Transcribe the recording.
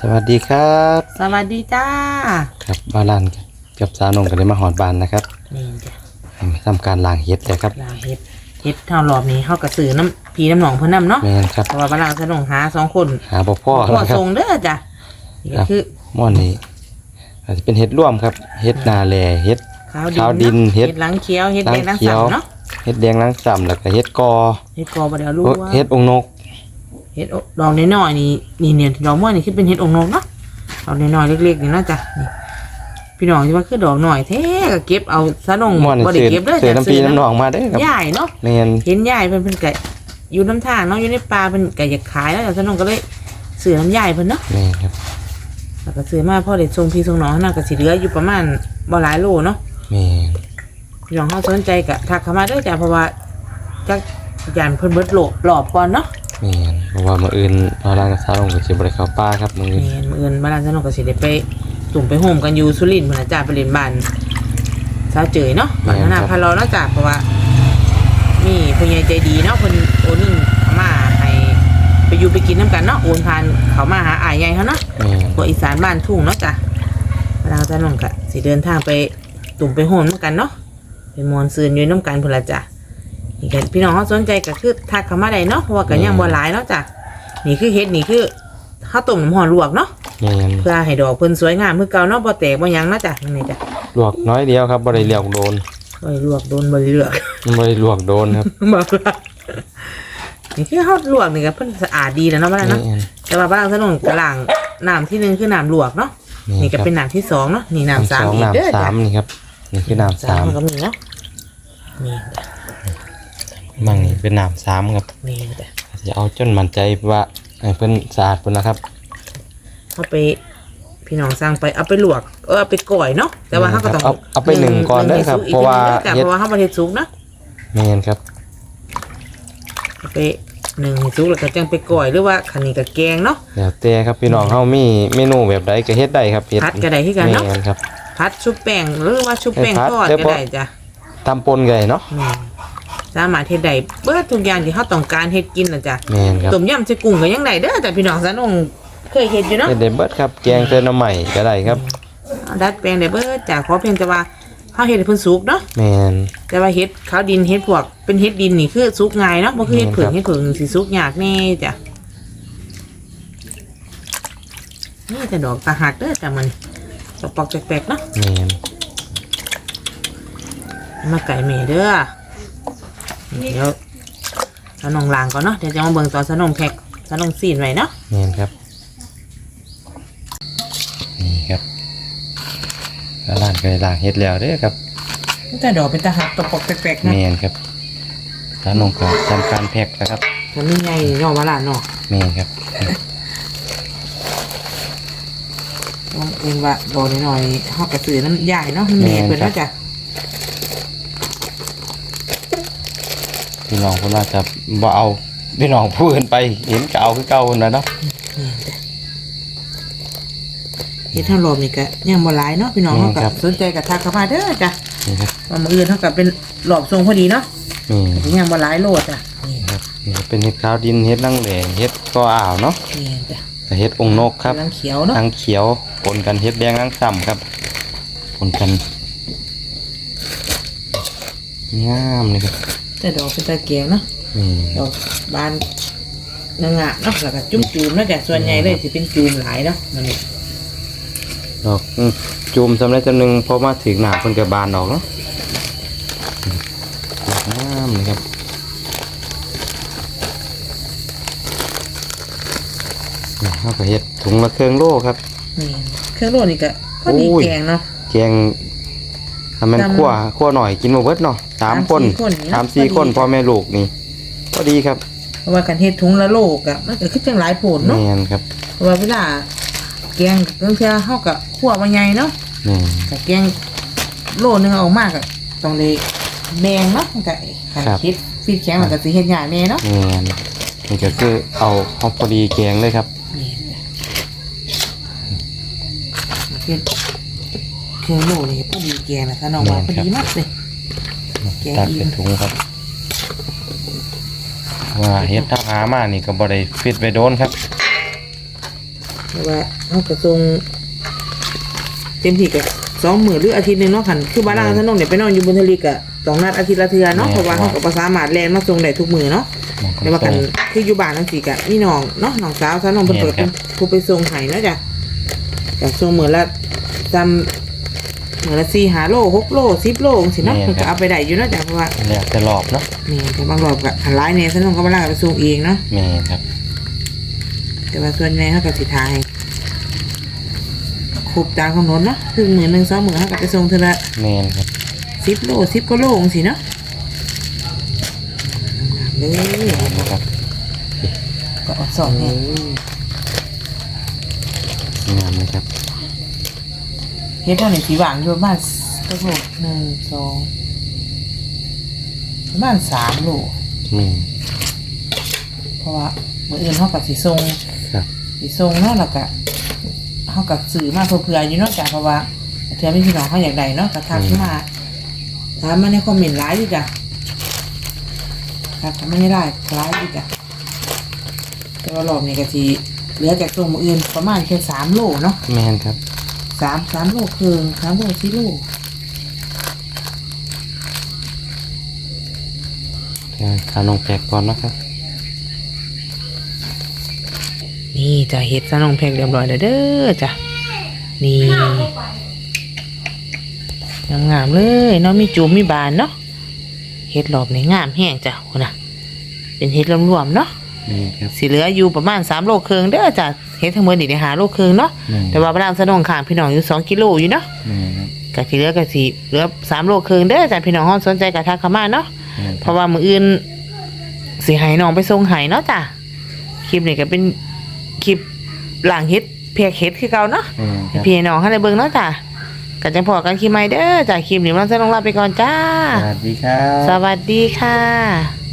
สวัสดีครับสวัสดีจ้าครับบ้านลานกับสาวนงกันเลยมาหอดบานนะครับนี่จ้ะมาทำการล้างเห็ดเลยครับลาเฮ็ดเฮ็ดเท่ารอบนี้เฮากระสือน้ำพีน้ำหนองเพิ่นน้ำเนาะแมนครับเพราะว่าบ้านเราจะลงหาสองคนหาบ่พ่อพ่อแล้วครับส่งเด้อจ้ะนี่ครัก็บคือม่อนนี้อาจจะเป็นเห็ดร่วมครับเห็ดนาแลเห็ด ขาวขาวดินเฮ็เฮ็ดดหลังเขียวเฮ็ดแดงหลังหลังเขียวสามเนาะเห็ดแดงล้างซ้ำแล้วก็เห็ดกอเฮ็ดกอบ่ได้เอารู้โอ้ว่าเห็ดองค์นก เฮ็ดดอกน้อยๆนี่นี่เนี่ยดอกม่วงนี่คือเป็นเฮ็ดองค์นกเนาะดอกน้อยๆเล็กๆนี่เนาะจ้ะนี่พี่น้องที่ว่าคือดอกน้อยแท้ก็เก็บเอาซะลงม่อนนี่บ่ได้ซื้อเก็บเด้อซื้อจ้ะน้ำปีน้ำหนองมาเด้อครับยายเนาะแมนเห็นยายเพิ่นเพิ่นก็อยู่น้ำทางเนาะอยู่ในป่าเพิ่นก็อยากขายแล้วแต่สนองก็เลยซื้อน้ำยายเพิ่นเนาะแมนครับแล้วก็ซื้อมาพ่อเด็ดทรงพี่ทรงน้องเนาะก็สิเหลืออยู่ประมาณบ่หลายโลเนาะแมนพี่น้องเฮาสนใจก็ทักเข้ามาเด้อจ้ะเพราะว่าจักยันเพิ่นเบิดโลหลอบก่อนเนาะ แมนเพราะว่ามื้ออื่นบ้านลานกับสาวนงก็สิบ่ได้เข้าป่าครับมื้ออื่นแม่นมื้ออื่นบ้านสนองก็สิได้ไปตุ่มไปโฮมกันอยู่สุรินทร์พุ่นน่ะจ้ะไปเล่นบ้านสาวเจยเนาะบ้านนาพารอเนาะจ้ะเพราะว่ามีผู้ใหญ่ใจดีเนาะเพิ่นโอนเงินเข้ามาให้ไปอยู่ไปกินน้ำกันเนาะโอนผ่านเขามาหาอ้ายใหญ่เขาเนาะแมนพวกอีสานบ้านทุ่งเนาะจ้ะเราจะลงกะสิเดินทางไปตุ่มไปโหนน้ำกันเนาะไปมวนซืนอยู่น้ำกันพุ่นละจ้ะ นี่กันพี่น้องเขาสนใจก็คือทักเข้ามาได้เนาะเพราะว่ากันยังบ่หลายเนาะจ้ะนี่คือเฮ็ดนี่คือข้าวต้มน้ำหอนลวกเนาะแมนเพื่อให้ดอกเพิ่นสวยงามเพื่อเก่าเนาะบ่แตกบ่หยังเนาะจ้ะนี่จ้ะลวกน้อยเดียวครับบ่ได้เลียกโดนบ่ได้ลวกโดนบ่ได้เลือก บ่ได้ลวกโดนครับบ่ละนี่คือเฮาลวกนี่ก็เพิ่นสะอาดดีแล้วเนาะบ่ได้แมเนาะนแต่ว่าบ้านถนนกระหล่างน้ำที่หนึ่งคือน้ำลวกเนาะนี่ก็ครับเป็นน้ำที่สองเนาะนี่น้ำสามสองอีกเด้อน้ำจ้ะสามนี่ครับนี่คือน้ำสามก็มีเนาะนี่จ้ะ มั่งนี่เป็นน้ำสามครับนี่จ้ะจะเอาจนมั่นใจว่าให้เพิ่นสะอาดเพิ่นนะครับ เอาไปพี่น้องสร้างไปเอาไปลวกเออเอาไปก่อยเนาะแต่ว่าเขาก็ต้องเอาเอาไปหนึ่งก่อนเด้อครับหนึ่งเพราะว่าอีกเฮ็นิดนึงเด้อจ้ะเพดราะว่าเขาประเทศสุกเนาะแมนครับเอาไปหนึ่งให้สุกแล้วก็จังไปก่อยหรือว่าขันนี้กับแกงเนาะ แล้วแต่ครับพี่น้องเฮามีเมนูแบบใดก็เฮ็ดได้ครับเฮ็ดพัดก็ได้คือกันเนาะ แม่นครับพัดชุบแป้งหรือว่าชุบแป้งให้พัดทอดเดี๋ยวก็พอได้จ้ะตำปนไก่เนาะนี่ สามารถเฮ็ดได้เบิดทุกอย่างที่เขาต้องการเฮ็ดกินนะจ้ะแมนครับต้มยำใส่กุ้งก็ยังได้เด้อแต่พี่น้องสนองเคยเฮ็ดอยู่เนาะ เฮ็ดได้เบิดครับแกงใส่หน่อไม้ก็ได้ครับเอาดัดแปลงได้เบิดจ้ะขอเพียงแต่ว่าเฮาเฮ็ดให้เพิ่นสุกเนาะแมนแต่ว่าเฮ็ดขาวดินเฮ็ดพวกเป็นเฮ็ดดินนี่คือสุกง่ายเนาะบ่คือเฮ็ดเผือกครับ เฮ็ดเผือกนี่สิสุกยากแน่จ้ะนี่แต่ดอกตาหักเด้อจ้ะมันปอกๆแปลกๆเนาะแมนมาไก่แม่เด้อนี่ เดี๋ยวสนองล้างก่อนเนาะเดี๋ยวจะมาเบิ่งตอนสนองแพ็คสนองซีนไว้เนาะแมนครับ นี่ครับแล้วร้านก็ได้ล้างเฮ็ดแล้วเด้อครับแต่ดอกเป็นตาหักตปอกๆแปลกๆแมนะนครับร้านนงก็ทำการแพ็คแล้วครับมันมีไงเนาะว่าล่ะเนาะแมนครับต้องเป็นว่าดอกน้อยๆเฮากระสือน้ำใหญ่เนาะแม่เพิ่นเนาะจ้ะ พี่น้องเพิ่นว่าจะบ่เอาพี่น้องพูดกันไปเห็นก็เอาคือเก่านั่นน่ะเนาะเฮ็ดทางรอบนี่ก็ยังบ่หลายเนาะพี่น้องอืมเฮาก็ครับสนใจก็ทักเข้ามาเด้อจ้ะนี่ครับว่ามื้ออื่นเฮาก็เป็นรอบทรงพอดีเนาะนี่ยังบ่หลายโลจ้ะนี่ครับนี่เป็นเห็ดขาวดินเห็ดนั่งแหลงเห็ดก็อ่าวเนาะนี่จ้ะแต่เห็ดองค์นกครับกำลังเขียวเนาะทั้งเขียวปนกันเห็ดแดงทั้งซ้ำครับปนกันงามเลยครับ แต่ดอกเป็นตะแกรงเนาะนี่ดอกบานงงะเนาะแล้วก็จุ่มจูมๆเนาะจ้ะส่วนใหญ่เลยสิเป็นจูมหลายเนาะมันนี่ดอกอืมจูมสำเร็จจำหนึ่งพอมาถึงหนาเพิ่นกับบานดอกเนาะดอกงามเลยครับนี่เขาก็เห็ดถุงละเครื่องโลครับนี่เครื่องโรยนี่ก็พอดีโอ้ยแกงเนาะ แกง ทำเป็นจำขั้วขั้วหน่อยกินมาเบิดเนาะสามคนสามสี่คนนี่เนาะสามสี่พอดีคนพ่อแม่ลูกนี่ก็ดีครับเพราะว่ากันเฮ็ดถุงละโลกอะมันก็คือจังหลายโผลแมเนาะนครับเพราะว่าเวลาแกงเรื่องเทื่อเฮาก็คั่วมาใหญ่เนาะแม่น แต่แกงโลนึงเอาออกมาก็ต้องได้แบ่งเนาะมันก็คันคิดฟีดแข็งมันก็สิเฮ็ดยากแน่เนาะแมนนี่ก็คือเอาเอาพอดีแกงเลยครับ นี่เฮ็ด เครื่องโลนี่พอดีแกงนะคะน้องว่าพอดีมากเลย แกงตัดอิ่มเป็นถุงครับ ว่าเฮ็ดถ้าหามานี่ก็บ่ได้ฟิตไปโดนครับแต่ว่าเขากระทรงเต็มที่กับสองหมื่นหรืออาทิตย์หนึงเนาะคันคือบ้านเราท่านน้องเนี่ยไปนอนอยู่บนทะเลกะสองนัดอาทิตย์ละเทือเนาะเพราะว่าเขาก็บ่สามารถแลนมาส่งได้ทุกมือเนาะแต่ว่ากันคืออยู่บ้านนั่นสิกะนี่น้องเนาะน้องสาวซะน้องเพิ่นเปิดเป็นผู้ไปส่งให้เนาะจ้ะจากส่งมื้อละจำ มื้อละ4 5โล6โล10โลจังซี่เนาะเพิ่นก็เอาไปได้อยู่เนาะจ้ะเพราะว่าแล้วแต่รอบเนาะนี่แต่บางรอบก็หันหลายแน่ซะน้องก็บ่ลาไปส่งเองเนาะแม่ครับ แต่ว่าส่วนใหญ่เฮาก็สิทายครบตามกำหนดเนาะคือมื้อหนึง2มื้อเฮาก็ไปส่งเทื่อละแม่ครับ10โล10กว่าโลจังซี่เนาะเลยครับก็อดสอนแน่งามเลยครับ เฮ็ดเท่าไหร่สีหวางอยู่ประมาณก็โลหนึ่งสองประมาณสามโลแม่เพราะว่ามื้ออื่นเฮากับสิส่งครับสิส่งเนาะแล้วก็เฮากับซื้อมาเพื่อๆอยู่เนาะจ้ะเพราะว่าเทื่อมีพี่น้องเขาอยากได้เนาะก็ทักมาถามมาในคอมเมนต์หลายอยู่จ้ะทักมาในไลน์หลายอยู่จ้ะแต่ว่ารอบนี้ก็สิเหลือจากส่งมื้ออื่นประมาณแค่สามโลเนาะแม่นครับ สามสามโลครึ่งสามโลสี่โลเดี๋ยวขาน้องแปลกก่อนนะครับนี่จะเฮ็ดซะน้องแพงเรียบร้อยแล้วเด้อจ้ะนี่งามๆเลยเนาะมีจูมมีบานเนาะเฮ็ดรอบนี้งามแห้งจ้ะคุณน่ะเป็นเฮ็ดรวมๆเนาะ นี่ครับ สิเหลืออยู่ประมาณ3โลครึ่งเด้อจ้ะเฮ็ดทั้งหมดนี่ได้5โลครึ่งเนาะแม่แต่ว่าบ้านสะนองข้างพี่น้องอยู่2กิโลอยู่เนาะแม่ครับก็สิเหลือก็สิเหลือ3โลครึ่งเด้อจ้ะพี่น้องเฮาสนใจก็ทักเข้ามาเนาะแม่นเพครับราะว่ามืออื่นสิให้น้องไปส่งให้เนาะจ้ะคลิปนี้ก็เป็นคลิปหลังเฮ็ดเพียกเฮ็ดคือเก่าเนาะแม่นครับ พี่น้องให้ได้เบิ่งเนาะจ้ะกันจังพอกันคลิปใหม่เด้อจ้ะคลิปนี้มันจะลงลาไปก่อนจ้า สวัสดีครับ สวัสดีค่ะ